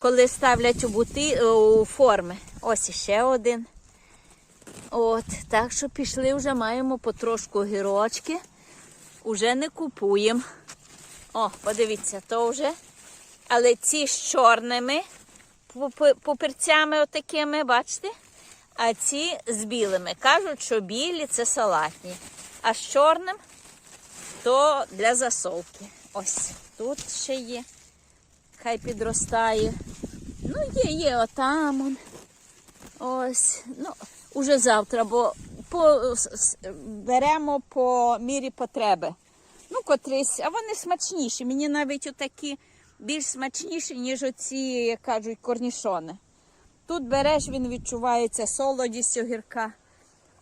коли ставлять у бути у форми. Ось іще один. От, так що пішли вже маємо потрошку гірочки. Уже не купуємо. О, подивіться, то вже. Але ці з чорними пупирцями отакими, бачите? А ці з білими. Кажуть, що білі це салатні. А з чорним то для засолки. Ось тут ще є. Хай підростає. Ну, є, є, отам. он. Ось. Ну, уже завтра, бо по, беремо по мірі потреби. Ну, котрись, а вони смачніші. Мені навіть отакі більш смачніші, ніж оці, як кажуть, корнішони. Тут береш, він відчувається солодість огірка.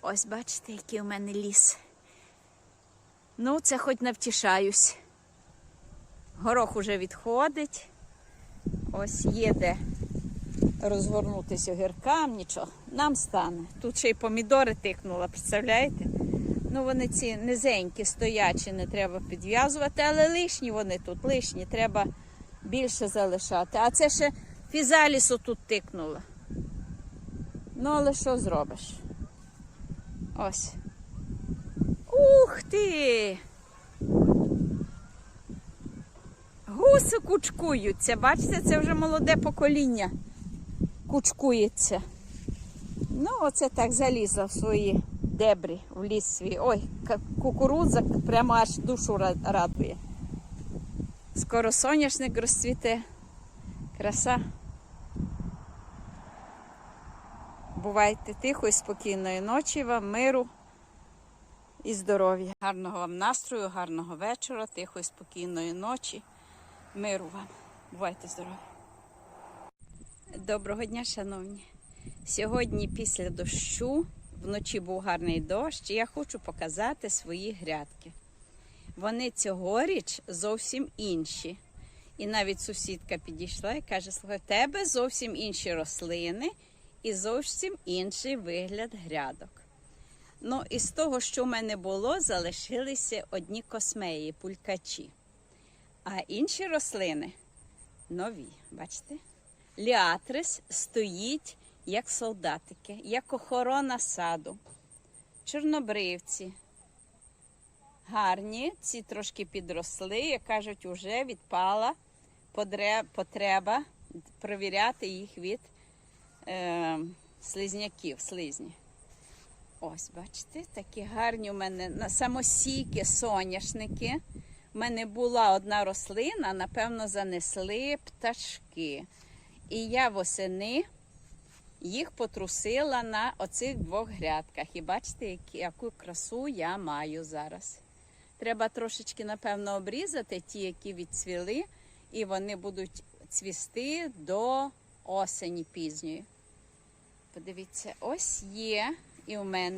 Ось бачите, який у мене ліс. Ну, це хоч навтішаюсь. Горох уже відходить. Ось є де розгорнутися огіркам, нічого. Нам стане. Тут ще й помідори тикнула, представляєте? Ну, вони ці низенькі, стоячі, не треба підв'язувати, але лишні вони тут, лишні, треба більше залишати. А це ще фізалісу тут тикнула. Ну, але що зробиш? Ось. Ух ти! Гуси кучкуються. Бачите, це вже молоде покоління кучкується. Ну, оце так залізла в свої дебрі, в ліс свій. Ой, кукурудза прямо аж душу радує. Скоро соняшник розцвіте. Краса. Бувайте тихо і спокійної ночі вам, миру і здоров'я. Гарного вам настрою, гарного вечора, тихої, спокійної ночі. Миру вам. Бувайте здорові. Доброго дня, шановні. Сьогодні після дощу, вночі був гарний дощ, і я хочу показати свої грядки. Вони цьогоріч зовсім інші. І навіть сусідка підійшла і каже: слухай, тебе зовсім інші рослини і зовсім інший вигляд грядок. Ну, із того, що в мене було, залишилися одні космеї, пулькачі. А інші рослини нові, бачите? Ліатрис стоїть як солдатики, як охорона саду. Чорнобривці. Гарні, ці трошки підросли, як кажуть, вже відпала потреба провіряти їх від е, слизняків, слизні. Ось, бачите, такі гарні у мене самосійки соняшники. У мене була одна рослина, напевно, занесли пташки. І я восени їх потрусила на оцих двох грядках. І бачите, яку красу я маю зараз. Треба трошечки, напевно, обрізати ті, які відцвіли, і вони будуть цвісти до осені пізньої. Подивіться, ось є і у мене